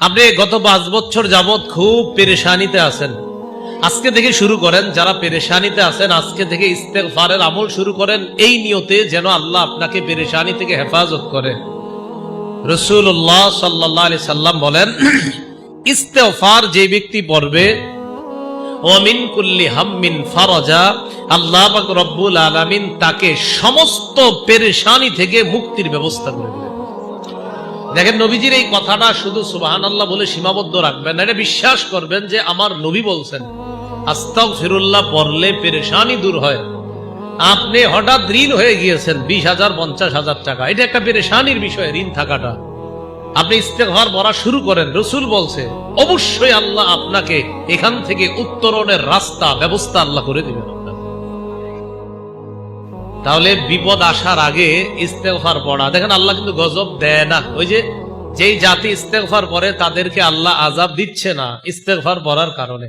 আপনি গত পাঁচ বছর যাবৎ খুব পেরেশানিতে আছেন। আজকে থেকে শুরু করেন, যারা পেরেশানিতে আছেন, আজকে থেকে ইস্তেগফারের আমল শুরু করেন, এই নিয়তে যেন আল্লাহ আপনাকে পেরেশানি থেকে হেফাজত করে। রসুল্লাহ সাল্লাহ আলি সাল্লাম বলেন, ইস্তেগফার যে ব্যক্তি পড়বে ওমিন কুল্লি হাম্মিন ফারজা, আল্লাহ রব্বুল আলামিন তাকে সমস্ত পেরেশানি থেকে মুক্তির ব্যবস্থা করে দিবেন। দেখেন নবীজির এই কথাটা শুধু সুবাহান আল্লাহ বলে সীমাবদ্ধ রাখবেন এটা বিশ্বাস করবেন যে আমার নবী বলছেন। আস্তাও ফিরুল্লাহ পড়লে পেরেশানি দূর হয়। আপনি হঠাৎ ঋণ হয়ে গিয়েছেন বিশ হাজার, পঞ্চাশ হাজার টাকা। এটা একটা পেরেশানির বিষয়, ঋণ থাকাটা। আপনি ইস্তেগফার পড়া শুরু করেন, রসুল বলছে, অবশ্যই আল্লাহ আপনাকে এখান থেকে উত্তরণের রাস্তা, ব্যবস্থা আল্লাহ করে দিবেন। তাহলে বিপদ আসার আগে ইস্তেফার পড়া। দেখেন আল্লাহ কিন্তু গজব দেয় না। ওই যে যেই জাতি ইস্তেফার পরে তাদেরকে আল্লাহ আজাব দিচ্ছে না ইস্তেফার পড়ার কারণে।